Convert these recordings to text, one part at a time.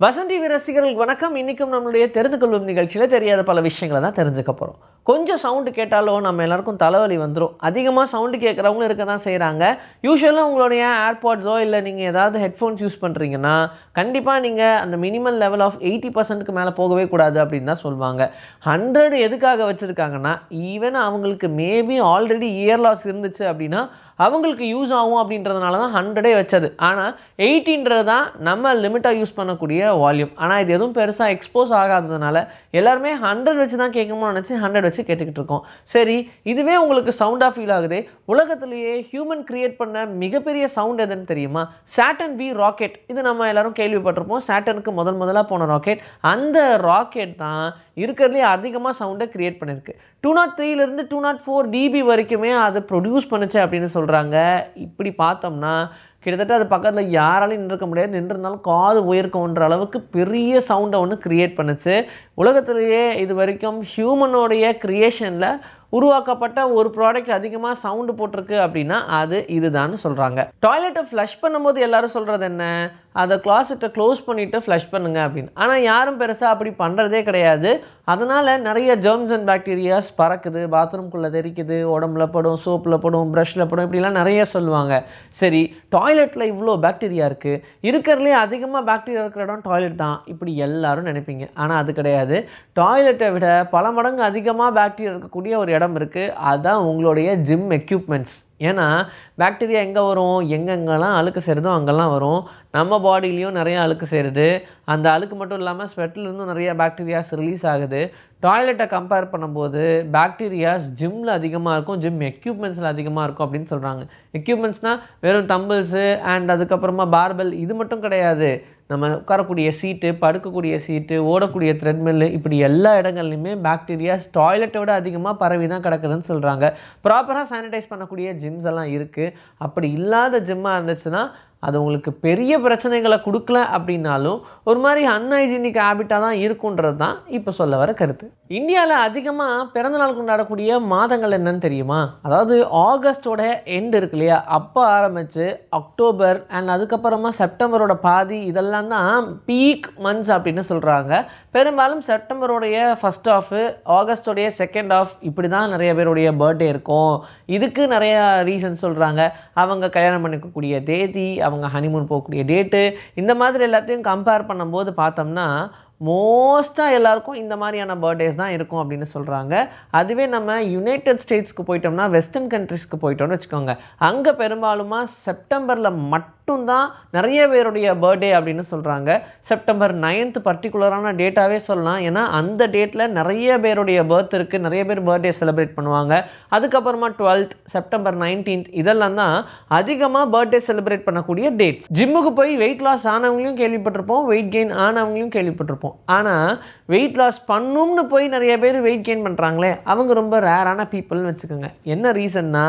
வசந்தி ரசிகர்களுக்கு வணக்கம். இன்றைக்கும் நம்மளுடைய தெரிந்து கொள்ளும் நிகழ்ச்சியில் தெரியாத பல விஷயங்களை தான் தெரிஞ்சுக்க போகிறோம் கொஞ்சம் சவுண்டு கேட்டாலும் நம்ம எல்லாருக்கும் தலைவலி வந்துடும் அதிகமாக சவுண்டு கேட்குறவங்களும் இருக்க தான் செய்கிறாங்க யூஸ்வலாக உங்களுடைய ஏர்பாட்ஸோ இல்லை நீங்கள் ஏதாவது ஹெட்ஃபோன்ஸ் யூஸ் பண்ணுறீங்கன்னா கண்டிப்பாக நீங்கள் அந்த மினிமம் லெவல் ஆஃப் எயிட்டி பர்சன்ட்டுக்கு மேலே போகவே கூடாது அப்படின்னு தான் சொல்லுவாங்க. ஹண்ட்ரட் எதுக்காக வச்சுருக்காங்கன்னா ஈவன் அவங்களுக்கு மேபி ஆல்ரெடி இயர் லாஸ் இருந்துச்சு அப்படின்னா அவங்களுக்கு யூஸ் ஆகும் அப்படின்றதுனால தான் ஹண்ட்ரடே வச்சது. ஆனால் எயிட்டின்றது தான் நம்ம லிமிட்டாக யூஸ் பண்ணக்கூடிய வால்யூம் ஆனால் இது எதுவும் பெருசாக எக்ஸ்போஸ் ஆகாததுனால எல்லாருமே ஹண்ட்ரட் வச்சு தான் கேட்கணும்னு நினச்சி ஹண்ட்ரட் வச்சு கேட்டுக்கிட்டு இருக்கோம். சரி இதுவே உங்களுக்கு சவுண்டாக ஃபீல் ஆகுது? உலகத்திலேயே ஹியூமன் கிரியேட் பண்ண மிகப்பெரிய சவுண்ட் எதுன்னு தெரியுமா? சாட்டன் வி ராக்கெட் இது நம்ம எல்லாரும் கேள்விப்பட்டிருப்போம். சாட்டனுக்கு முதல் முதலாக போன ராக்கெட் அந்த ராக்கெட் தான் இருக்கிறதுலே அதிகமாக சவுண்டை க்ரியேட் பண்ணியிருக்கு டூ நாட் த்ரீலேருந்து டூ நாட் ஃபோர் டிபி வரைக்குமே அதை ப்ரொடியூஸ் பண்ணுச்சு அப்படின்னு சொல்கிறாங்க இப்படி பார்த்தோம்னா கிட்டத்தட்ட அது பக்கத்தில் யாராலையும் நின்றுக்க முடியாது. நின்றிருந்தாலும் காது உயர்க்கோன்ற அளவுக்கு பெரிய சவுண்டை ஒன்று க்ரியேட் பண்ணுச்சு. உலகத்திலேயே இது வரைக்கும் ஹியூமனோடைய க்ரியேஷனில் உருவாக்கப்பட்ட ஒரு ப்ராடக்ட் அதிகமாக சவுண்டு போட்டிருக்கு அப்படின்னா அது இதுதான்னு சொல்கிறாங்க டாய்லெட்டை ஃப்ளஷ் பண்ணும்போது எல்லாரும் சொல்கிறது என்ன? அதை கிளாஸெட்டை க்ளோஸ் பண்ணிவிட்டு ஃப்ளஷ் பண்ணுங்க அப்படின்னு. ஆனால் யாரும் பெருசாக அப்படி பண்ணுறதே கிடையாது. அதனால் நிறைய ஜெர்ம்ஸ் அண்ட் பாக்டீரியாஸ் பறக்குது. பாத்ரூம்குள்ளே தெரிக்குது உடம்புல படும் சோப்பில் படும் ப்ரஷில் படும் இப்படிலாம் நிறைய சொல்லுவாங்க. சரி டாய்லெட்டில் இவ்வளோ பாக்டீரியா இருக்குது இருக்கிறதுலே அதிகமாக பாக்டீரியா இருக்கிற இடம் டாய்லெட் தான். இப்படி எல்லாரும் நினைப்பீங்க. ஆனால் அது கிடையாது. டாய்லெட்டை விட பல மடங்கு அதிகமாக பாக்டீரியா இருக்கக்கூடிய ஒரு இடம் இருக்குது அதுதான் உங்களுடைய ஜிம் எக்யூப்மெண்ட்ஸ் ஏன்னா பாக்டீரியா எங்கே வரும்? எங்கெங்கெல்லாம் அழுக்கு சேருதோ அங்கெல்லாம் வரும். நம்ம பாடியிலையும் நிறையா அழுக்கு சேருது. அந்த அழுக்கு மட்டும் இல்லாமல் ஸ்வெட்லேருந்தும் நிறைய பாக்டீரியாஸ் ரிலீஸ் ஆகுது. டாய்லெட்டை கம்பேர் பண்ணும்போது பாக்டீரியாஸ் ஜிம்மில் அதிகமாக இருக்கும். ஜிம் எக்யூப்மெண்ட்ஸில் அதிகமாக இருக்கும் அப்படின்னு சொல்கிறாங்க எக்யூப்மெண்ட்ஸ்னால் வெறும் தம்பிள்ஸு அண்ட் அதுக்கப்புறமா பார்பெல் இது மட்டும் கிடையாது. நம்ம உட்காரக்கூடிய சீட்டு படுக்கக்கூடிய சீட்டு ஓடக்கூடிய த்ரெட்மில்லு இப்படி எல்லா இடங்கள்லையுமே பாக்டீரியாஸ் டாய்லெட்டை விட அதிகமாக பரவி தான் கிடக்குதுன்னு சொல்கிறாங்க ப்ராப்பராக சானிடைஸ் பண்ணக்கூடிய ஜிம்ஸ் எல்லாம் இருக்குது அப்படி இல்லாத ஜிம்மாக இருந்துச்சுன்னா அது உங்களுக்கு பெரிய பிரச்சனைகளை கொடுக்கல அப்படின்னாலும் ஒரு மாதிரி அன்ஹைஜீனிக் ஹேபிட்டாக தான் இருக்குன்றது தான் இப்போ சொல்ல வர கருத்து. இந்தியாவில் அதிகமாக பிறந்தநாள் கொண்டாடக்கூடிய மாதங்கள் என்னன்னு தெரியுமா? அதாவது ஆகஸ்டோட எண்டு இருக்கு இல்லையா? அப்போ ஆரம்பித்து அக்டோபர் அண்ட் அதுக்கப்புறமா செப்டம்பரோட பாதி இதெல்லாம் தான் பீக் மந்த்ஸ் அப்படின்னு சொல்கிறாங்க பெரும்பாலும் செப்டம்பரோடைய ஃபஸ்ட் ஆஃபு ஆகஸ்டோடைய செகண்ட் ஆஃப் இப்படி தான் நிறைய பேருடைய பர்த்டே இருக்கும். இதுக்கு நிறையா ரீசன் சொல்கிறாங்க அவங்க கல்யாணம் பண்ணிக்கக்கூடிய தேதி அவங்க ஹனிமூன் போகக்கூடிய டேட்டு இந்த மாதிரி எல்லாத்தையும் கம்பேர் பண்ணும்போது பார்த்தோம்னா மோஸ்ட்டாக எல்லாருக்கும் இந்த மாதிரியான பர்த்டேஸ் தான் இருக்கும் அப்படின்னு சொல்கிறாங்க அதுவே நம்ம யுனைடெட் ஸ்டேட்ஸ்க்கு போயிட்டோம்னா வெஸ்டர்ன் கண்ட்ரிஸ்க்கு போயிட்டோம்னு வச்சுக்கோங்க. அங்கே பெரும்பாலுமா செப்டம்பரில் மட்டும்தான் நிறைய பேருடைய பர்த்டே அப்படின்னு சொல்கிறாங்க செப்டம்பர் நைன்த் பர்டிகுலரான டேட்டாவே சொல்லலாம். ஏன்னா அந்த டேட்டில் நிறைய பேருடைய பர்த் இருக்குது நிறைய பேர் பர்த்டே செலிப்ரேட் பண்ணுவாங்க. அதுக்கப்புறமா டுவெல்த் செப்டம்பர் நைன்டீன்த் இதெல்லாம் தான் அதிகமாக பர்த்டே செலிப்ரேட் பண்ணக்கூடிய டேட்ஸ் ஜிம்முக்கு போய் வெயிட் லாஸ் ஆனவங்களையும் கேள்விப்பட்டிருப்போம். வெயிட் கெயின் ஆனவங்களையும் கேள்விப்பட்டிருப்போம். ஆனால் வெயிட் லாஸ் பண்ணும்னு போய் நிறைய பேர் வெயிட் கெயின் பண்ணுறாங்களே அவங்க ரொம்ப ரேரான பீப்புள்னு வச்சுக்கோங்க. என்ன ரீசன்னா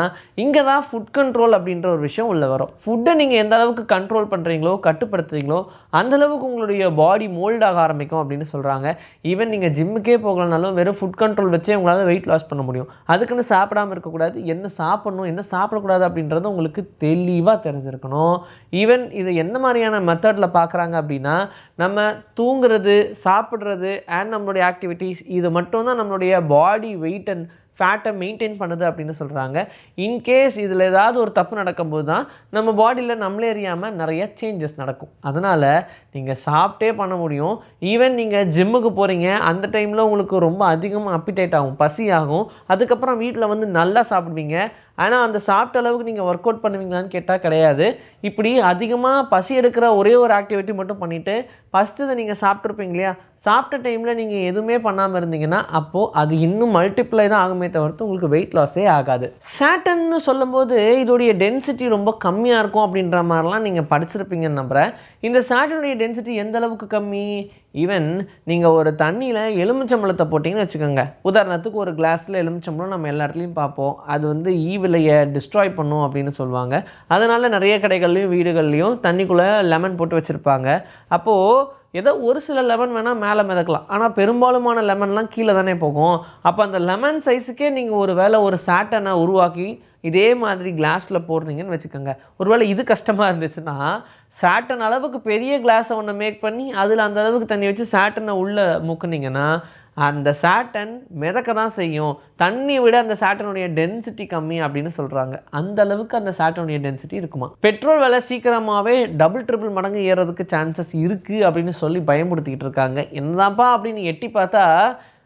இங்கே தான் ஃபுட் கண்ட்ரோல் அப்படின்ற ஒரு விஷயம் உள்ளே வரும். ஃபுட்டை நீங்கள் எந்த அளவுக்கு கண்ட்ரோல் பண்ணுறீங்களோ கட்டுப்படுத்துறீங்களோ அந்தளவுக்கு உங்களுடைய பாடி மோல்ட் ஆக ஆரம்பிக்கும் அப்படின்னு சொல்கிறாங்க ஈவன் நீங்கள் ஜிம்முக்கே போகலனாலும் வெறும் ஃபுட் கண்ட்ரோல் வச்சே உங்களால் வெயிட் லாஸ் பண்ண முடியும். அதுக்குன்னு சாப்பிடாம இருக்கக்கூடாது. என்ன சாப்பிடணும் என்ன சாப்பிடக்கூடாது அப்படின்றது உங்களுக்கு தெளிவாக தெரிஞ்சிருக்கணும். ஈவன் இது என்ன மாதிரியான மெத்தடில் பார்க்குறாங்க அப்படின்னா நம்ம தூங்குறது சாப்பிட்றது அண்ட் நம்மளுடைய ஆக்டிவிட்டீஸ் இது மட்டும்தான் நம்மளுடைய பாடி வெயிட் அண்ட் ஃபேட்டை மெயின்டைன் பண்ணுது அப்படின்னு சொல்கிறாங்க இன்கேஸ் இதில் ஏதாவது ஒரு தப்பு நடக்கும்போது தான் நம்ம பாடியில் நம்மளே அறியாமல் நிறைய சேஞ்சஸ் நடக்கும். அதனால் நீங்கள் சாப்பிட்டே பண்ண முடியும். ஈவன் நீங்கள் ஜிம்முக்கு போகிறீங்க அந்த டைமில் உங்களுக்கு ரொம்ப அதிகமாக அப்பிடைட் ஆகும் பசி ஆகும். அதுக்கப்புறம் வீட்டில் வந்து நல்லா சாப்பிடுவீங்க. ஆனால் அந்த சாப்பிட்ட அளவுக்கு நீங்கள் ஒர்க் அவுட் பண்ணுவீங்களான்னு கேட்டால் கிடையாது. இப்படி அதிகமாக பசி எடுக்கிற ஒரே ஒரு ஆக்டிவிட்டி மட்டும் பண்ணிவிட்டு ஃபஸ்ட்டு இதை நீங்கள் சாப்பிட்ருப்பீங்க இல்லையா? சாப்பிட்ட டைமில் நீங்கள் எதுவுமே பண்ணாமல் இருந்தீங்கன்னா அப்போது அது இன்னும் மல்டிப்ளை தான் ஆகுமே தவிர்த்து உங்களுக்கு வெயிட் லாஸே ஆகாது. சேட்டன்னு சொல்லும்போது இதோடைய டென்சிட்டி ரொம்ப கம்மியாக இருக்கும் அப்படின்ற மாதிரிலாம் நீங்கள் படிச்சிருப்பீங்கன்னு நம்புகிறேன் இந்த சேட்டனுடைய டென்சிட்டி எந்த அளவுக்கு கம்மி? ஈவன் நீங்கள் ஒரு தண்ணியில் எலுமிச்சம்பழத்தை போட்டிங்கன்னு வச்சுக்கோங்க. உதாரணத்துக்கு ஒரு கிளாஸில் எலுமிச்சம்பழம் நம்ம எல்லா இடத்துலையும் பார்ப்போம். அது வந்து ஈவிலையை டிஸ்ட்ராய் பண்ணும் அப்படின்னு சொல்லுவாங்க. அதனால் நிறைய கடைகள்லையும் வீடுகள்லையும் தண்ணிக்குள்ளே லெமன் போட்டு வச்சுருப்பாங்க. அப்போது ஏதோ ஒரு சில லெமன் வேணால் மேலே மிதக்கலாம். ஆனால் பெரும்பாலுமான லெமன்லாம் கீழே தானே போகும். அப்போ அந்த லெமன் சைஸுக்கே நீங்கள் ஒரு வேளை ஒரு சாட்டனை உருவாக்கி இதே மாதிரி கிளாஸில் போடுறீங்கன்னு வச்சுக்கோங்க. ஒருவேளை இது கஷ்டமாக இருந்துச்சுன்னா சாட்டன் அளவுக்கு பெரிய கிளாஸை ஒன்று மேக் பண்ணி அதில் அந்த அளவுக்கு தண்ணி வச்சு சாட்டனை உள்ளே முக்குனிங்கன்னா அந்த சாட்டன் மிதக்க தான் செய்யும். தண்ணி விட அந்த சாட்டனுடைய டென்சிட்டி கம்மி அப்படின்னு சொல்கிறாங்க அந்த அளவுக்கு அந்த சாட்டனுடைய டென்சிட்டி இருக்குமா? பெட்ரோல் விலை சீக்கிரமாகவே டபுள் ட்ரிபிள் மடங்கு ஏறதுக்கு சான்சஸ் இருக்குது அப்படின்னு சொல்லி பயமுடுத்திக்கிட்டு இருக்காங்க. என்னதான்ப்பா அப்படின்னு எட்டி பார்த்தா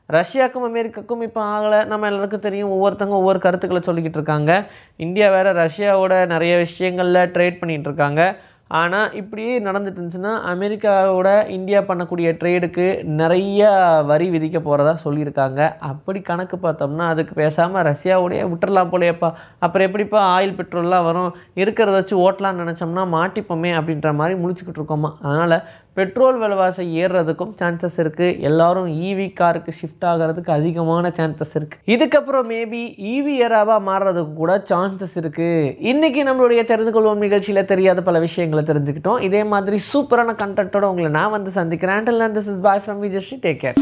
ரஷ்யாவுக்கும் அமெரிக்காவுக்கும் இப்போ ஆகலை. நம்ம எல்லாருக்கும் தெரியும் ஒவ்வொருத்தங்க ஒவ்வொரு கருத்துக்களை சொல்லிக்கிட்டு இருக்காங்க. இந்தியா வேறு ரஷ்யாவோட நிறைய விஷயங்களில் ட்ரேட் பண்ணிகிட்டு இருக்காங்க. ஆனால் இப்படியே நடந்துட்டு இருந்துச்சுன்னா அமெரிக்காவோட இந்தியா பண்ணக்கூடிய ட்ரேடுக்கு நிறைய வரி விதிக்க போகிறதா சொல்லியிருக்காங்க. அப்படி கணக்கு பார்த்தோம்னா அதுக்கு பேசாமல் ரஷ்யாவோடய விட்டுறலாம் போலையப்பா. அப்புறம் எப்படிப்பா ஆயில் பெட்ரோல்லாம் வரும்? இருக்கிறத வச்சு ஓட்டலாம்னு நினச்சோம்னா மாட்டிப்போமே அப்படின்ற மாதிரி முழிச்சுக்கிட்டு இருக்கோமா. அதனால் பெட்ரோல் விலைவாசி ஏறுறதுக்கும் சான்சஸ் இருக்குது எல்லாரும் ஈவி காருக்கு ஷிஃப்ட் ஆகிறதுக்கு அதிகமான சான்சஸ் இருக்குது இதுக்கப்புறம் மேபி ஈவி ஏராவாக மாறுறதுக்கு கூட சான்சஸ் இருக்குது இன்றைக்கி நம்மளுடைய தெரிந்து கொள்வோம் நிகழ்ச்சியில் தெரியாத பல விஷயங்களை தெரிஞ்சுக்கிட்டோம். இதே மாதிரி சூப்பரான கண்டென்ட்டோட உங்களை நான் வந்து சந்திக்கிறேன். And this is bye from Vijayasri take care